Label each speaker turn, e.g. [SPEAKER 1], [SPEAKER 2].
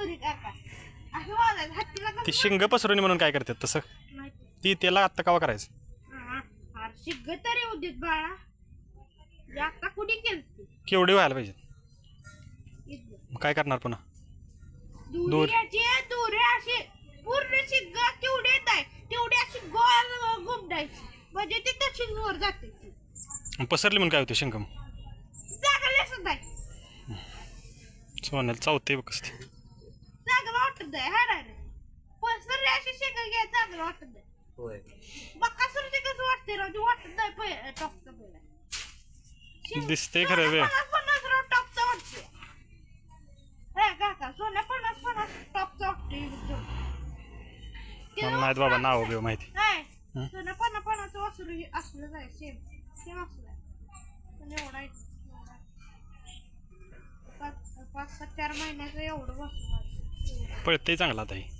[SPEAKER 1] चोरी काका असं बोलायचं हत्तीला
[SPEAKER 2] ती शिंग पसरवणी म्हणून काय करतात तसं?
[SPEAKER 1] माहिती
[SPEAKER 2] ती त्याला आत्ता कवा करायचं?
[SPEAKER 1] हा, शिग्ग तरी बाळा. जे आता कुणी केलती
[SPEAKER 2] केवढी व्हायला पाहिजे
[SPEAKER 1] इथं.
[SPEAKER 2] काय करणार पुन्हा?
[SPEAKER 1] दुरी
[SPEAKER 2] दोर.
[SPEAKER 1] याची दोरे अशी. पूर्ण शिग्ग केवढे येत आहे तेवढी अशी गोल म्हणजे ती तशीच वर जाते ती.
[SPEAKER 2] पसरली म्हणून काय होते शिंगम
[SPEAKER 1] चांगलं असत आहे.
[SPEAKER 2] सोन्याला चावते बघ कसं ते.
[SPEAKER 1] वाटत हा रे? अशी शेंगा घ्या चांगलं वाटत आहे
[SPEAKER 3] होय.
[SPEAKER 1] बक्का सर ते कसं वाटते राव? ते वाटत नाही पै टॉपचं पहिला.
[SPEAKER 2] दिसते खरं वे
[SPEAKER 1] पन्नास पन्नास राव टॉपचं वाटते हे काका सोन्या पन्नास पन्नास टॉपचं वाटते
[SPEAKER 2] मला नाहीत बाबा नाव बिव माहिती.
[SPEAKER 1] नाही
[SPEAKER 2] हं?
[SPEAKER 1] सोन्या पन्नास वासरू हे सेम सेम असलं आहे. पण एवढा आहे, एवढा आहे. पाच पाच सात चार महिन्याचं एवढं वासरू आहे.
[SPEAKER 2] पळते चांगला आता हे.